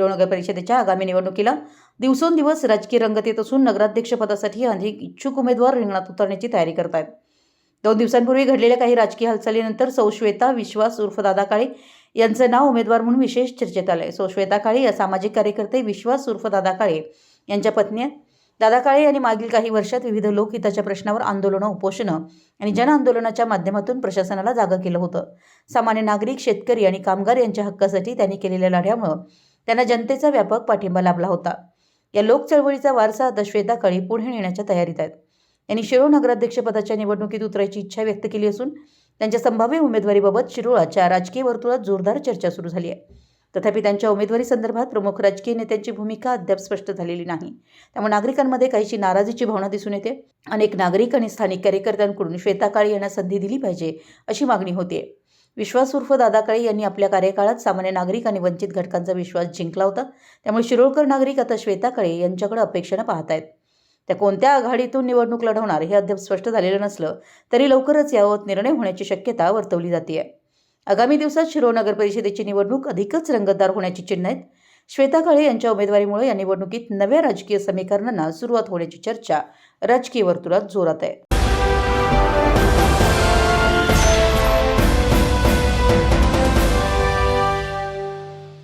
शिरोळ नगर परिषदेच्या आगामी निवडणुकीला दिवसेंदिवस राजकीय रंगत येत असून नगराध्यक्षपदासाठी अनेक इच्छुक उमेदवार रिंगणात उतरण्याची तयारी करत आहेत. दोन दिवसांपूर्वी घडलेल्या काही राजकीय हालचालीनंतर सौश्वेता विश्वास उर्फ दादा काळे यांचं नाव उमेदवार म्हणून विशेष चर्चेत आलं आहे सौश्वेता काळे या सामाजिक कार्यकर्ते विश्वास उर्फ दादा काळे यांच्या पत्नी दादा काळे यांनी मागील काही वर्षात विविध लोकहिताच्या प्रश्नावर आंदोलनं उपोषणं आणि जनआंदोलनाच्या माध्यमातून प्रशासनाला जागं केलं होतं. सामान्य नागरिक शेतकरी आणि कामगार यांच्या हक्कासाठी त्यांनी केलेल्या लढ्यामुळं त्यांना जनतेचा व्यापक पाठिंबा लाभला होता. या लोक चळवळीचा वारसा आता श्वेताकडे पुढे नेण्याच्या तयारीत आहेत. यांनी शिरोळ नगराध्यक्षपदाच्या निवडणुकीत उतरायची इच्छा व्यक्त केली असून त्यांच्या संभाव्य उमेदवारीबाबत शिरोळाच्या राजकीय वर्तुळात जोरदार चर्चा सुरू झाली आहे. तथापि त्यांच्या उमेदवारी संदर्भात प्रमुख राजकीय नेत्यांची भूमिका अद्याप स्पष्ट झालेली नाही. त्यामुळे नागरिकांमध्ये काहीशी नाराजीची भावना दिसून येते. अनेक नागरिक आणि स्थानिक कार्यकर्त्यांकडून श्वेता काळे यांना संधी दिली पाहिजे अशी मागणी होते. विश्वास उर्फ दादा काळे यांनी आपल्या कार्यकाळात सामान्य नागरिक आणि वंचित घटकांचा विश्वास जिंकला होता. त्यामुळे शिरोळकर नागरिक आता श्वेता काळे यांच्याकडे अपेक्षेनं पाहत आहेत त्या कोणत्या आघाडीतून निवडणूक लढवणार हे अद्याप स्पष्ट झालेलं नसलं तरी लवकरच याबाबत निर्णय होण्याची शक्यता वर्तवली जाते आगामी दिवसात शिरोळ नगर परिषदेची निवडणूक अधिकच रंगतदार होण्याची चिन्ह आहेत. श्वेता काळे यांच्या उमेदवारीमुळे या निवडणुकीत नव्या राजकीय समीकरणांना सुरुवात होण्याची चर्चा राजकीय वर्तुळात जोरात आहे.